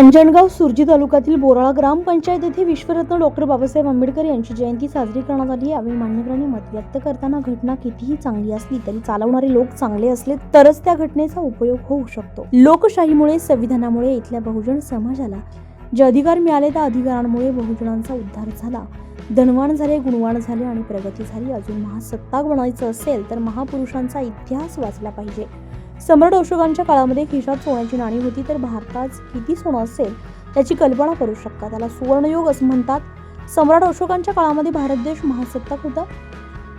अंजणगाव सुरजी तालुक्यातील बोराळा ग्रामपंचायत येथे विश्वरत्न डॉक्टर बाबासाहेब आंबेडकर यांची जयंती साजरी करण्यात आली यावेळी मान्यवरांनी मत व्यक्त करताना घटना कितीही चांगली असली तरी चालवणारे लोक चांगले असले तरच त्या घटनेचा उपयोग होऊ शकतो. लोकशाहीमुळे संविधानामुळे इथल्या बहुजन समाजाला जे अधिकार मिळाले त्या अधिकारांमुळे बहुजनांचा उद्धार झाला. धनवान झाले गुणवान झाले आणि प्रगती झाली. अजून महासत्ताक बनायचं असेल तर महापुरुषांचा इतिहास वाचला पाहिजे. सम्राट अशोकांच्या काळामध्ये खिशात सोन्याची नाणी होती तर भारतात किती सोनं असेल त्याची कल्पना करू शकता. त्याला सुवर्णयोग असं म्हणतात. सम्राट अशोकांच्या काळामध्ये भारत देश महासत्ताक होता.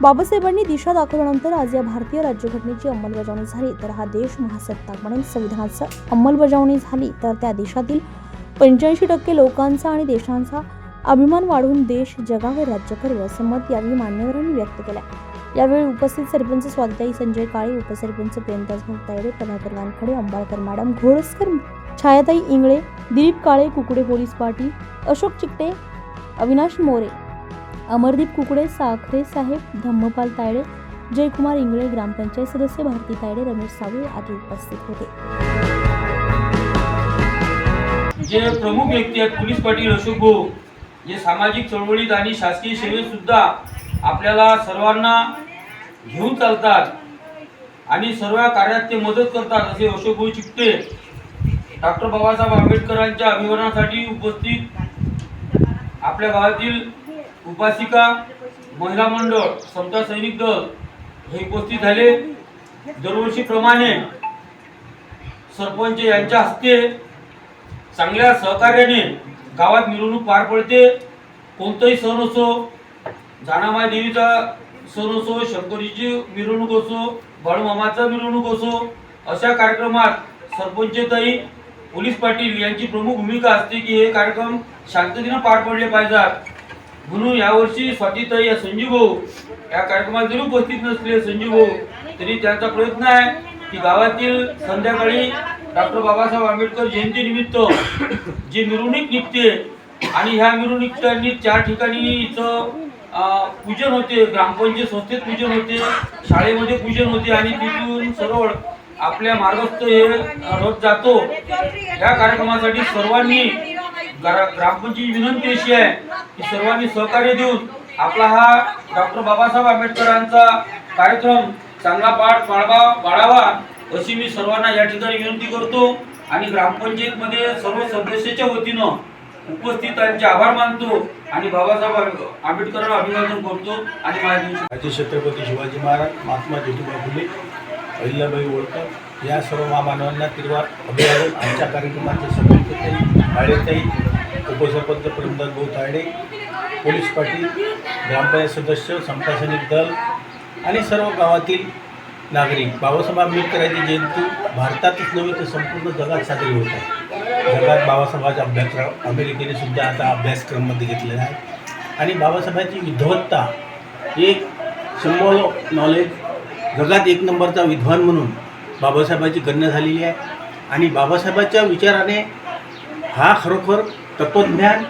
बाबासाहेबांनी दिशा दाखवल्यानंतर आज या भारतीय राज्यघटनेची अंमलबजावणी झाली तर हा देश महासत्ताक म्हणून संविधानाचं अंमलबजावणी झाली. तर त्या देशातील पंच्याऐंशी टक्के लोकांचा आणि देशांचा अभिमान वाढवून देश जगावर राज्य करेल असं मत यावेळी मान्यवरांनी व्यक्त केलं यावेळी उपस्थित सरपंच स्वातिताई संजय काळे उपसरपंच प्रेमदास भक्तायडे तायडे प्रभाकर वानखडे अंबाळकर मॅडम घोडसकर छायाताई इंगळे दिलीप काळे कुकडे पोलीस पाटील अशोक चिकटे अविनाश मोरे अमरदीप कुकडे साखरे साहेब धम्मपाल तायडे जयकुमार इंगळे ग्रामपंचायत सदस्य भारती तायडे रमेश सावळे आदी उपस्थित होते. जे प्रमुख व्यक्ती आहेत पोलीस पाटील अशोक भाऊ जे सामाजिक चळवळीत आणि शासकीय सेवेत सुद्धा आपल्याला सर्वांना घेऊन चालतात आणि सर्व कार्यात ते मदत करतात असे अशोकभाऊ भाऊ डॉक्टर बाबासाहेब आंबेडकरांच्या अभिमानासाठी उपस्थित आपल्या गावातील उपासिका महिला मंडळ समता सैनिक दल हे उपस्थित झाले. दरवर्षीप्रमाणे सरपंच यांच्या हस्ते चांगल्या सहकार्याने गावात मिरवणूक पार पडते. कोणताही सण असो जानामाय देवीचा सण असो शंकरीची मिरवणूक असो बाळूमामाचा मिरवणूक असो अशा कार्यक्रमात सरपंचताई पोलीस पाटील यांची प्रमुख भूमिका असते की हे कार्यक्रम शांततेनं पार पडले पाहिजेत. म्हणून यावर्षी स्वातीताई या संजीव भाऊ या कार्यक्रमात जरी उपस्थित नसले संजीव भाऊ तरी त्यांचा प्रयत्न आहे की गावातील संध्याकाळी डॉक्टर बाबासाहेब आंबेडकर जयंतीनिमित्त जी मिरवणूक निघते आणि ह्या मिरवणुकीच्या चार ठिकाणी इथं पूजन होते ग्रामपंचायत संस्थेत पूजन होते शाळेमध्ये पूजन होते आणि तिथून सरळ आपल्या मार्गस्थ हे अं, रथ जातो. या कार्यक्रमासाठी सर्वांनी ग्रा- ग्रामपंचायत विनंती अशी आहे की सर्वांनी सहकार्य देऊन आपला हा डॉक्टर बाबासाहेब आंबेडकरांचा कार्यक्रम चांगला पाठ पाळवा पाळावा अशी मी सर्वांना या ठिकाणी विनंती करतो. आणि ग्रामपंचायतमध्ये सर्व सदस्याच्या वतीनं उपस्थितांचे आभार मानतो आणि बाबासाहेब आंबेडकरांना अभिवादन करतो आणि माझ्या छत्रपती शिवाजी महाराज महात्मा ज्योतिबा फुले अहिल्याबाई होळकर या सर्व महामानवांना तिरवार अभिवादन. आमच्या कार्यक्रमाचे सरपंचताई काळेताई उपसरपंच प्रेमदास भाऊ तायडे पोलीस पाटील ग्रामपंचायत सदस्य समता सैनिक दल आणि सर्व गावातील नागरिक. बाबासाहेब आंबेडकरांची जयंती भारतातच नव्हे तर संपूर्ण जगात साजरी होत आहे. जगात बाबासाहेबांचा अभ्यासक्रम अमेरिकेने सुद्धा आता अभ्यासक्रममध्ये घेतलेला आहे. आणि बाबासाहेबांची विद्वत्ता एक सिम्बॉल ऑफ नॉलेज जगात एक नंबरचा विद्वान म्हणून बाबासाहेबांची गणना झालेली आहे. आणि बाबासाहेबांच्या विचाराने हा खरोखर तत्त्वज्ञान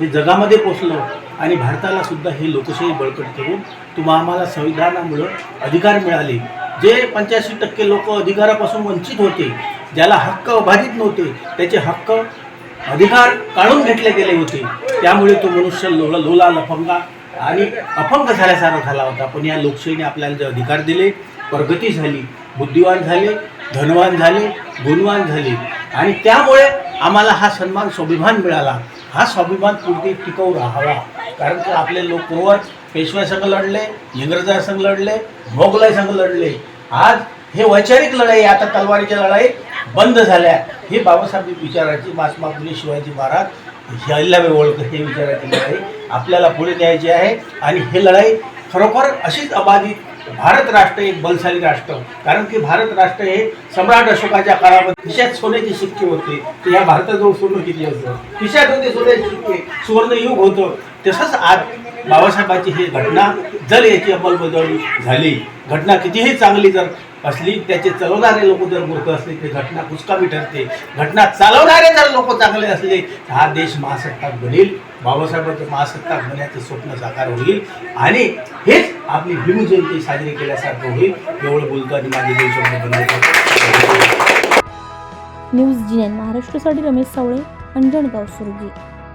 हे जगामध्ये पोचलं आणि भारताला सुद्धा हे लोकशाही बळकट करून तुम्हा आम्हाला संविधानामुळं अधिकार मिळाले. जे पंच्याऐंशी टक्के लोक अधिकारापासून वंचित होते ज्याला हक्क बाधित नव्हते त्याचे हक्क अधिकार काढून घेतले गेले होते. त्यामुळे तो मनुष्य लोला लोला लफंगा आणि अपंग झाल्यासारखा झाला होता. पण या लोकशाहीने आपल्याला जे अधिकार दिले प्रगती झाली बुद्धिवान झाले धनवान झाले गुणवान झाले. आणि त्यामुळे आम्हाला हा सन्मान स्वाभिमान मिळाला. हा स्वाभिमान पुढे टिकवून राहावा. कारण की आपले लोक पूर्वज पेशव्यासंग लढले इंग्रजांसंग लढले मोगलाईसंग लढले. आज हे वैचारिक लढाई आता तलवारीच्या लढाई बंद झाल्या. हे बाबासाहेब विचाराची महात्मा फुले शिवाजी महाराज अहिल्याबाई होळकर हे विचाराची लढाई आपल्याला पुढे न्यायची आहे. आणि हे लढाई खरोखर अशीच अबाधित भारत राष्ट्र एक बलशाली राष्ट्र. कारण की भारत राष्ट्र हे सम्राट अशोकाच्या काळामध्ये खिशात सोन्याची शिक्के होते. तर या भारताजवळ सोनं किती असतं? खिशात होते सोन्याचे शिक्के. सुवर्णयुग होतं. तसंच आज बाबासाहेबांची ही घटना जर याची अंमलबजावणी झाली. घटना कितीही चांगली जर असली त्याचे चालवणारे लोक जर मूर्ख असले ते घटना कुचकामी ठरते. घटना चालवणारे जर लोक चांगले असले तर हा देश महासत्ताक बनेल. बाबासाहेबांचं महासत्ता होण्याचं स्वप्न साकार होईल. आणि हेच आपली भीमजयंती साजरी केल्यासारखं होईल. एवढं बोलतो आणि माझे दोन शब्द बनवतो. न्यूज जी एन महाराष्ट्रासाठी रमेश सावळे अंजणगाव सुरगी.